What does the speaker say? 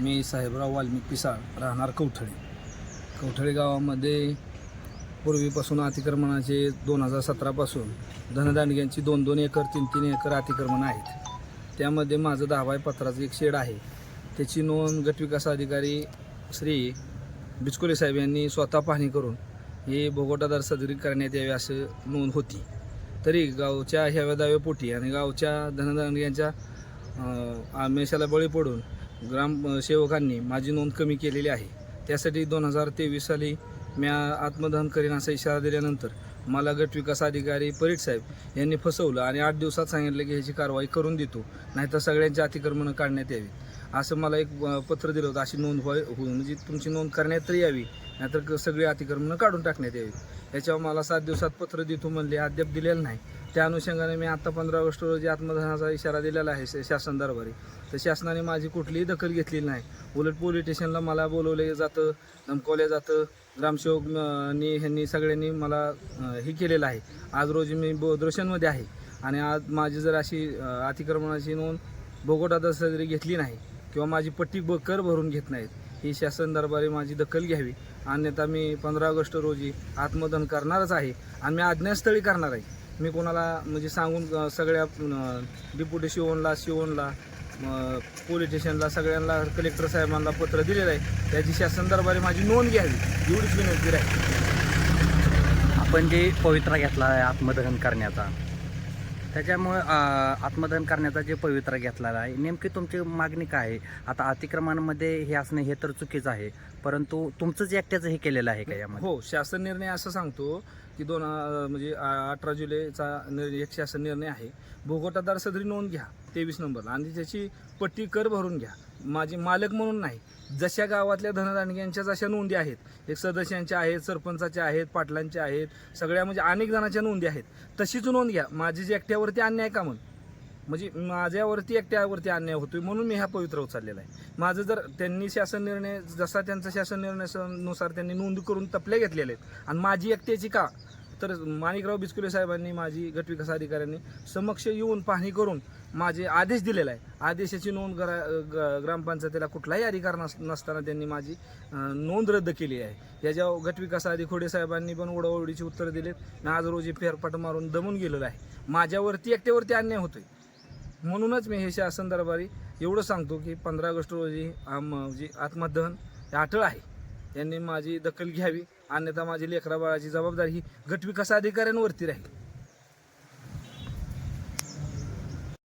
मी साहेबराव वाल्मिक पिसाळ राहणार कवठळे. कवठळे गावामध्ये पूर्वीपासून अतिक्रमणाचे दोन हजार सतरापासून धनदांडग्यांची दोन दोन एकर तीन तीन एकर अतिक्रमण आहेत. त्यामध्ये माझं दहा बाय पत्राचं एक शेड आहे. त्याची नोंद गटविकास अधिकारी श्री बिचकोले साहेब यांनी स्वतः पाहणी करून हे भोगोटादार सदरी करण्यात यावे असं नोंद होती. तरी गावच्या ह्याव्या दाव्यापोटी आणि गावच्या धनदांडग्यांच्या आमेशाला बळी पडून ग्रामसेवकांनी माझी नोंद कमी केलेली आहे. त्यासाठी दोन हजार तेवीस साली मी आत्मदहन करेन असा इशारा दिल्यानंतर मला गट विकास अधिकारी परीट साहेब यांनी फसवलं आणि आठ दिवसात सांगितलं की ह्याची कारवाई करून देतो नाहीतर सगळ्यांची अतिक्रमणं काढण्यात यावी असं मला एक पत्र दिलं होतं. अशी नोंद व्हाय म्हणजे तुमची नोंद करण्यात तरी यावी नाहीतर क- सगळी अतिक्रमणं काढून टाकण्यात यावी. याच्यावर मला सात दिवसात पत्र देतो म्हणले अद्याप दिलेलं नाही. त्या अनुषंगाने मी आता पंधरा ऑगस्ट रोजी आत्मदहनाचा इशारा दिलेला आहे शासन दरबारी. तर शासनाने माझी कुठलीही दखल घेतलेली नाही. उलट पोलीस स्टेशनला मला बोलवले जातं धमकवलं जातं. ग्रामसेवक नी ह्यांनी सगळ्यांनी मला हे केलेलं आहे. आज रोजी मी बोद्रोशनमध्ये आहे. आणि आज माझी जर अशी अतिक्रमणाची नोंद भोगोटा जरी घेतली नाही किंवा माझी पट्टी ब कर भरून घेत नाहीत ही शासन दरबारी माझी दखल घ्यावी. अन्यथा मी पंधरा ऑगस्ट रोजी आत्मदन करणारच आहे आणि मी आज्ञास्थळी करणार आहे. मी कोणाला म्हणजे सांगून सगळ्या डिप्युटी शिवनला शिवनला पोलीस स्टेशनला सगळ्यांना कलेक्टर साहेबांना पत्र दिलेलं आहे. त्याची शासन दरबारी माझी नोंद घ्यावी. एवढीच विनंती राहील. आपण जे पवित्रा घेतला आहे आत्मदहन करण्याचा त्याच्यामुळे अं, आत्मदहन करण्याचा जे पवित्रा घेतलेला आहे नेमकी तुमची मागणी काय आहे? आता अतिक्रमणामध्ये हे असणं हे तर चुकीचं आहे परंतु तुमचंच एकट्याचं हे केलेलं आहे का यामध्ये? हो शासन निर्णय असं सांगतो की दोन म्हणजे अठरा जुलैचा निर्णय एक शासन निर्णय आहे. भोगोटादार सदरी नोंद घ्या. तेवीस नंबरला. आणि त्याची पट्टी कर भरून घ्या. माझी मालक म्हणून नाही जशा गावातल्या धनदानग्यांच्या जशा नोंदी आहेत. एक सदस्यांच्या आहेत सरपंचाच्या आहेत पाटलांच्या आहेत सगळ्या म्हणजे अनेक जणांच्या नोंदी आहेत. तशीच नोंद घ्या. माझी जी एकट्यावरती अन्याय का म्हणून म्हणजे माझ्यावरती एकट्यावरती अन्याय होतोय म्हणून मी हा पवित्र उचललेला आहे. माझं जर त्यांनी शासन निर्णय जसा त्यांचा शासन निर्णयानुसार त्यांनी नोंद करून तपल्या घेतलेल्या आहेत. आणि माझी एकट्याची का? तर माणिकराव बिचकुले साहेबांनी माझी गटविकास अधिकाऱ्यांनी समक्ष येऊन पाहणी करून माझे आदेश दिलेला आहे. आदेशाची नोंद ग्रा ग- ग्रामपंचायतीला कुठलाही अधिकार नस नसताना त्यांनी माझी नोंद रद्द केली आहे. याच्यावर गटविकास अधिकारी खोडे साहेबांनी पण ओढाओढीची उत्तरं दिलेत मी आज रोजी फेरफाट मारून दमून गेलेलो आहे. माझ्यावरती एकट्यावरती अन्याय होतोय. म्हणूनच मी हे शासन दरबारी एवढं सांगतो की पंधरा ऑगस्ट रोजी आम जी आत्मदहन हे अटळ आहे. यांनी माझी दखल घ्यावी. अन्यथा माझी लेकराबाळाची जबाबदारी ही गटविकास अधिकाऱ्यांवरती राहील.